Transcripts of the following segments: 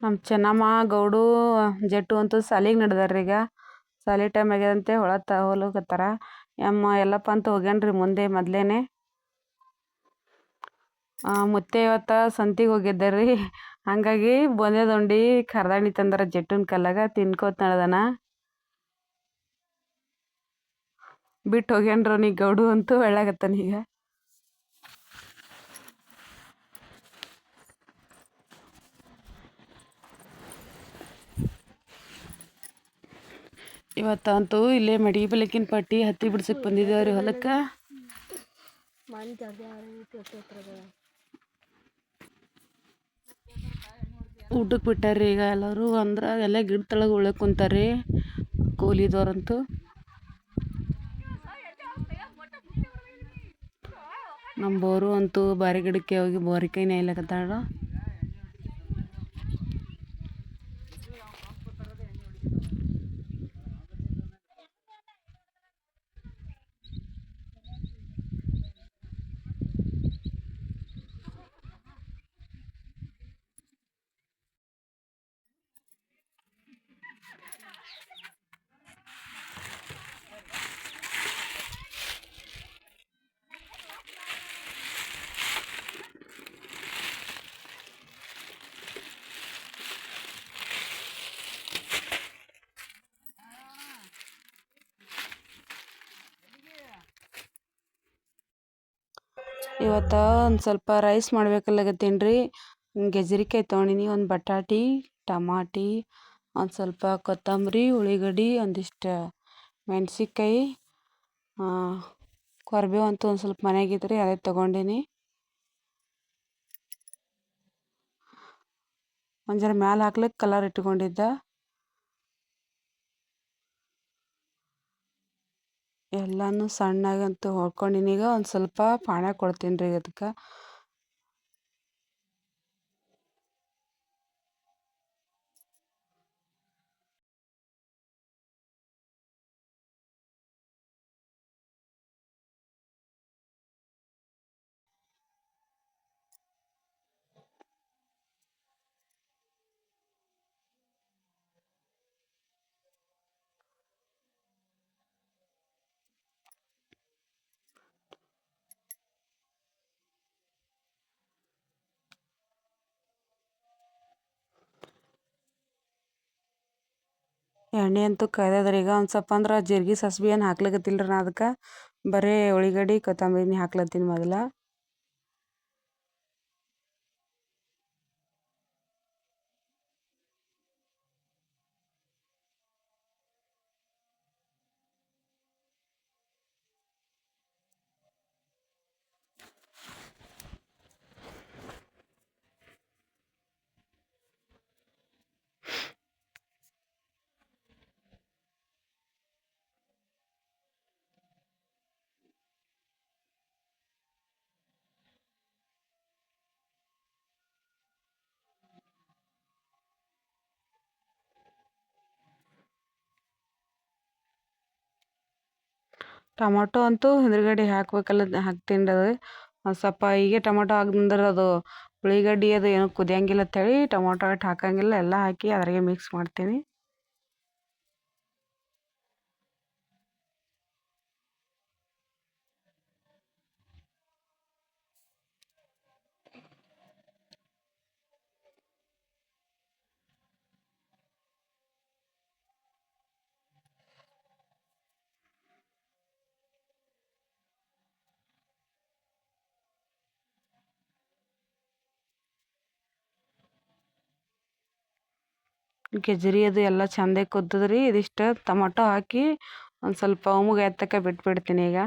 ನಮ್ಮ ಚೆನ್ನಮ್ಮ, ಗೌಡು ಜಟ್ಟು ಅಂತೂ ಸಾಲಿಗೆ ನಡ್ದಾರ್ರಿ ಈಗ. ಸಾಲಿ ಟೈಮ್ ಆಗ್ಯದಂತೆ ಹೊಳತ್ತ ಹೊಲಕತ್ತಾರ. ಯಮ್ಮ ಎಲ್ಲಪ್ಪ ಅಂತ ಹೋಗ್ಯಾನ್ರಿ ಮುಂದೆ ಮೊದ್ಲೇನೆ. ಮುತ್ತೆ ಇವತ್ತು ಸಂತಿಗೆ ಹೋಗಿದ್ದೆ ರೀ ಹಾಗಾಗಿ ಬೊಂದೆದುಂಡಿ ಕರ್ದಾಣಿ ತಂದರ ಜಟ್ಟುನ ಕಲ್ಲಾಗ, ತಿನ್ಕೋತ ನಡ್ದಾನ. ಬಿಟ್ಟು ನೀ ಗೌಡು ಅಂತೂ ಹೇಳಾಕತ್ತಾನ ಈಗ. ಇವತ್ತಂತೂ ಇಲ್ಲೇ ಮಡಿ ಬೆಳಕಿನ ಪಟ್ಟಿ ಹತ್ತಿ ಬಿಡ್ಸಕ್ಕೆ ಬಂದಿದ್ದೇವ್ರಿ ಹೊಲಕ್ಕೆ. ಊಟಕ್ಕೆ ಬಿಟ್ಟಾರ್ರಿ ಈಗ ಎಲ್ಲರೂ ಅಂದ್ರೆ ಎಲ್ಲ ಗಿಡ ತಳಗೆ ಉಳಕ್ ಕುಂತಾರ್ರಿ ಕೂಲಿದವ್ರಂತೂ ನಮ್ಮ ಬೋರು ಅಂತೂ ಬಾರಿ ಗಿಡಕ್ಕೆ ಹೋಗಿ ಬೋರಿಕಾಯಿ ನೇಯ್ಲಕತ್ತಾಳ. ಇವತ್ತು ಒಂದು ಸ್ವಲ್ಪ ರೈಸ್ ಮಾಡ್ಬೇಕಲ್ಲಗತ್ತೀನಿ ರೀ ಗೆಜ್ರಿಕಾಯಿ ತೊಗೊಂಡಿನಿ, ಒಂದು ಬಟಾಟಿ, ಟಮಾಟಿ, ಒಂದು ಸ್ವಲ್ಪ ಕೊತ್ತಂಬರಿ ಉಳ್ಳಿಗಡ್ಡಿ ಒಂದಿಷ್ಟು ಮೆಣ್ಸಿನ್ಕಾಯಿ ಕೊರ್ಬೇವು ಅಂತೂ ಒಂದು ಸ್ವಲ್ಪ ಮನೆಯಾಗಿತ್ತು ರೀ ಅದೇ ತೊಗೊಂಡಿನಿ. ಒಂಜರ ಜರ ಮ್ಯಾಲೆ ಹಾಕ್ಲಿಕ್ಕೆ ಕಲರ್ ಇಟ್ಕೊಂಡಿದ್ದೆ. ಎಲ್ಲನೂ ಸಣ್ಣಗಂತೂ ಹೊಳ್ಕೊಂಡಿನಿ ಈಗ ಒಂದು ಸ್ವಲ್ಪ ಪಾಣ ಕೊಡ್ತೀನಿ ರೀ ಅದಕ್ಕೆ ಎಣ್ಣೆ ಅಂತೂ ಕಾಯ್ದದ್ರಿ. ಈಗ ಒಂದು ಸ್ವಲ್ಪ ಅಂದ್ರೆ ಜೀರ್ಗೆ ಸಾಸ್ವೆ ಏನು ಹಾಕ್ಲಿಕತ್ತಿಲ್ಲ ರೀ ನಾ ಅದಕ್ಕೆ ಬರೀ ಉಳ್ಳಾಗಡ್ಡಿ ಕೊತ್ತಂಬರಿನೇ ಹಾಕ್ಲತ್ತೀನಿ ಮೊದಲು. ಟೊಮೊಟೊ ಅಂತೂ ಹಿಂದ್ಗಡೆ ಹಾಕ್ಬೇಕಲ್ಲ ಹಾಕ್ತೀನಿ ಅದು. ಸ್ವಲ್ಪ ಹೀಗೆ ಟೊಮೊಟೊ ಹಾಕ್ದಂದ್ರೆ ಅದು ಉಳ್ಳಾಗಡ್ಡಿ ಅದು ಏನೂ ಕುದಿಯಂಗಿಲ್ಲ ಅಂತೇಳಿ ಟೊಮೊಟೊ ಅಷ್ಟು ಹಾಕಂಗಿಲ್ಲ, ಎಲ್ಲ ಹಾಕಿ ಅದ್ರಾಗೆ ಮಿಕ್ಸ್ ಮಾಡ್ತೀನಿ. ಗೆಜ್ರಿ ಅದು ಎಲ್ಲ ಚಂದಾಗಿ ಕುದ್ದದ್ರಿ ಇದಿಷ್ಟು ಟೊಮೊಟೊ ಹಾಕಿ ಒಂದು ಸ್ವಲ್ಪ ಉಮ್ಗೆ ಎತ್ತಕ್ಕೆ ಬಿಟ್ಬಿಡ್ತೀನಿ ಈಗ.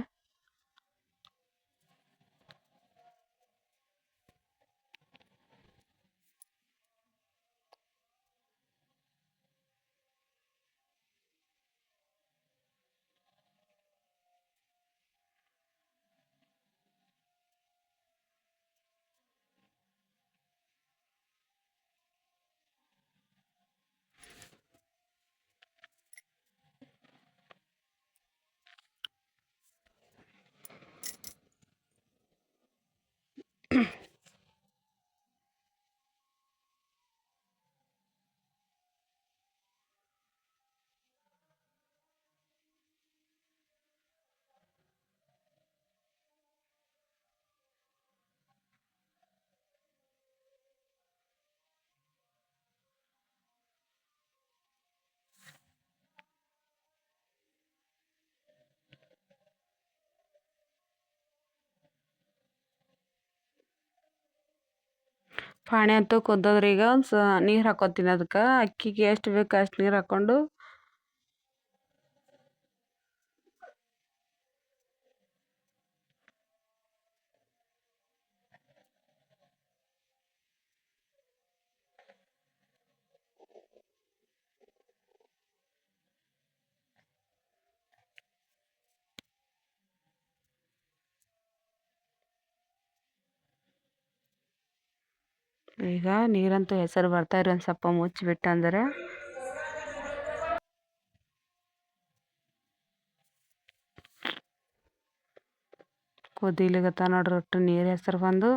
ಪಾಣಿ ಅಂತೂ ಕುದ್ದದ್ರೀಗ ಒಂದು ಸ ನೀರು ಹಾಕೋತೀನಿ ಅದಕ್ಕೆ ಅಕ್ಕಿಗೆ ಎಷ್ಟು ಬೇಕು ಅಷ್ಟು ನೀರು ಹಾಕ್ಕೊಂಡು ಈಗ ನೀರಂತೂ ಹೆಸರು ಬರ್ತಾ ಇರಿ ಒಂದು ಸ್ವಲ್ಪ ಮುಚ್ಚಿಬಿಟ್ಟು ಅಂದ್ರೆ. ಕುದಿಲಿಗತ್ತ ನೋಡ್ರಿ ಒಟ್ಟು ನೀರು ಹೆಸರು ಬಂದು.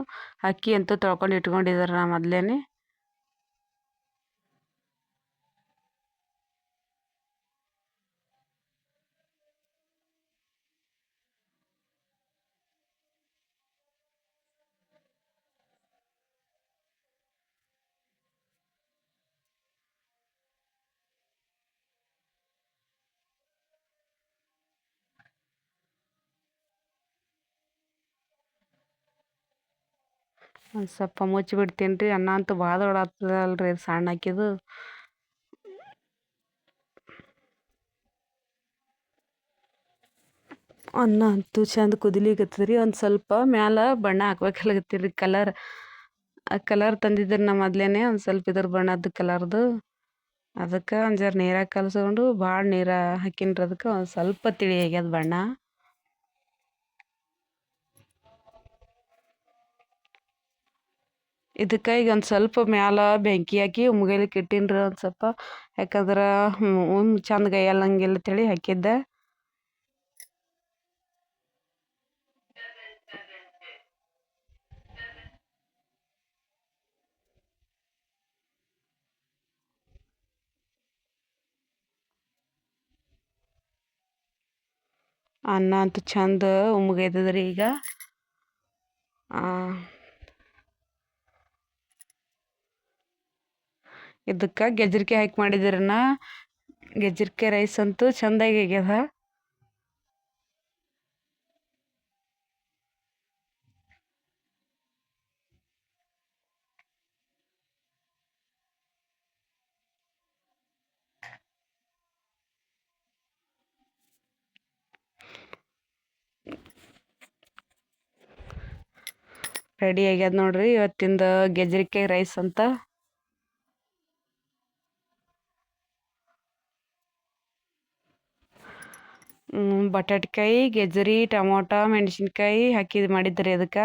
ಅಕ್ಕಿ ಅಂತೂ ತೊಳ್ಕೊಂಡು ಇಟ್ಕೊಂಡಿದ್ದಾರೆ ನಾ ಮೊದಲೇನೆ. ಒಂದು ಸ್ವಲ್ಪ ಮುಚ್ಚಿ ಬಿಡ್ತೀನಿ ರೀ. ಅನ್ನ ಅಂತೂ ಭಾಳ ದೊಡ್ಡ ಸಣ್ಣ ಹಾಕಿದು ಅನ್ನ ಅಂತೂ ಚಂದ ಕುದಿಲಿಕತ್ತದ ರೀ. ಒಂದು ಸ್ವಲ್ಪ ಮ್ಯಾಲೆ ಬಣ್ಣ ಹಾಕ್ಬೇಕಲ್ಲಾಗತ್ತೀರಿ ಕಲರ್. ಆ ಕಲರ್ ತಂದಿದ್ರಿ ನಮ್ಮ ಮೊದ್ಲೇನೆ ಒಂದು ಸ್ವಲ್ಪ ಇದ್ರ ಬಣ್ಣದ್ದು ಕಲರ್ದು. ಅದಕ್ಕೆ ಒಂದು ಜರ ನೀರಾಗ ಕಲಸ್ಕೊಂಡು ಭಾಳ ನೀರು ಹಾಕಿನ್ರಿ ಅದಕ್ಕೆ ಒಂದು ಸ್ವಲ್ಪ ತಿಳಿ ಆಗ್ಯದ ಬಣ್ಣ. ಇದಕ್ಕೆ ಈಗ ಒಂದು ಸ್ವಲ್ಪ ಮ್ಯಾಲ ಬೆಂಕಿ ಹಾಕಿ ಉಮ್ಗಲಿಕ್ಕೆ ಇಟ್ಟಿನ್ರಿ ಒಂದು ಸ್ವಲ್ಪ. ಯಾಕಂದ್ರೆ ಉಮ್ ಚಂದ ಗೈಯಲ್ಲಂಗಿಲ್ಲ ತಿಳಿ ಹಾಕಿದ್ದೆ. ಅನ್ನ ಅಂತೂ ಚಂದ ಉಮ್ಗೈತದ್ರಿ ಈಗ. ಇದಕ್ಕೆ ಗೆಜ್ಜರಿಕೆ ಹಾಕಿ ಮಾಡಿದಿರನ ಗೆಜ್ಜರಿಕೆ ರೈಸ್ ಅಂತೂ ಚೆಂದಾಗಿ ಆಗ್ಯದ. ರೆಡಿ ಆಗ್ಯದ ನೋಡ್ರಿ ಇವತ್ತಿಂದ ಗೆಜ್ಜರಿಕೆ ರೈಸ್ ಅಂತ. ಬಟಾಟ್ಕಾಯಿ ಗೆಜ್ಜರಿ ಟೊಮೊಟೊ ಮೆಣಸಿನ್ಕಾಯಿ ಹಾಕಿ ಇದು ಮಾಡಿದ್ರಿ ಅದಕ್ಕೆ.